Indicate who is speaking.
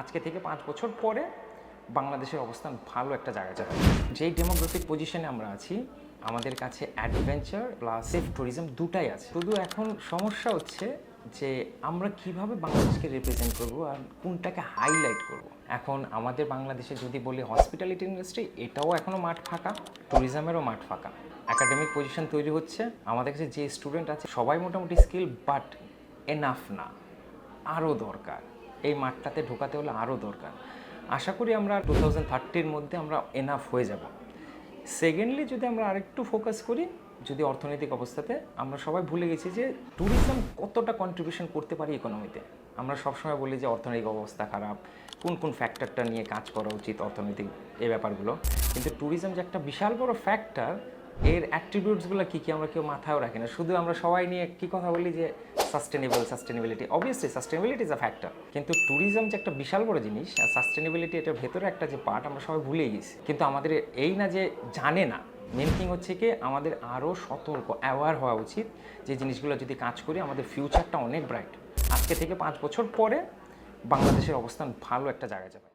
Speaker 1: আজকে থেকে পাঁচ বছর পরে বাংলাদেশের অবস্থান ভালো একটা জায়গা যাবে। যেই ডেমোগ্রাফিক পজিশনে আমরা আছি, আমাদের কাছে অ্যাডভেঞ্চার প্লাস সেফ ট্যুরিজম দুটাই আছে। শুধু এখন সমস্যা হচ্ছে যে আমরা কীভাবে বাংলাদেশকে রিপ্রেজেন্ট করব আর কোনটাকে হাইলাইট করব। এখন আমাদের বাংলাদেশে যদি বলি হসপিটালিটি ইন্ডাস্ট্রি এটাও এখনও মাঠ ফাঁকা ট্যুরিজমেরও মাঠ ফাঁকা। একাডেমিক পজিশন তৈরি হচ্ছে, আমাদের কাছে যে স্টুডেন্ট আছে, সবাই মোটামুটি স্কিল বাট এনাফ না। আরও দরকার। এই মাঠটাতে ঢোকাতে হলে আরও দরকার। আশা করি আমরা টু থাউজেন্ড থার্টির মধ্যে আমরা এনাফ হয়ে যাব। সেকেন্ডলি যদি আমরা আরেকটু ফোকাস করি, যদি অর্থনৈতিক অবস্থাতে, আমরা সবাই ভুলে গেছি যে ট্যুরিজম কতটা কন্ট্রিবিউশন করতে পারি ইকোনমিতে আমরা সবসময় বলি যে অর্থনৈতিক অবস্থা খারাপ, কোন কোন ফ্যাক্টরটা নিয়ে কাজ করা উচিত অর্থনৈতিক এই ব্যাপারগুলো। কিন্তু ট্যুরিজম যে একটা বিশাল বড় ফ্যাক্টর এর অ্যাট্রিবিউটসগুলো কী কী আমরা কেউ মাথায়ও রাখি না। শুধু আমরা সবাই নিয়ে কী কথা বলি যে sustainable sustainability obviously sustainability is a factor কিন্তু ট্যুরিজম যে একটা বিশাল বড় জিনিস, আর সাস্টেনেবিলিটি এটার ভেতরে একটা যে পার্ট আমরা সবাই ভুলেই গেছি। কিন্তু আমাদের এই না যে জানে না মেন থিং হচ্ছে কি, আমাদের আরও সতর্ক অ্যাওয়ার হওয়া উচিত যে জিনিসগুলো যদি কাজ করি, আমাদের ফিউচারটা অনেক ব্রাইট আজকে থেকে পাঁচ বছর পরে বাংলাদেশের অবস্থান ভালো একটা জায়গায় যাবে।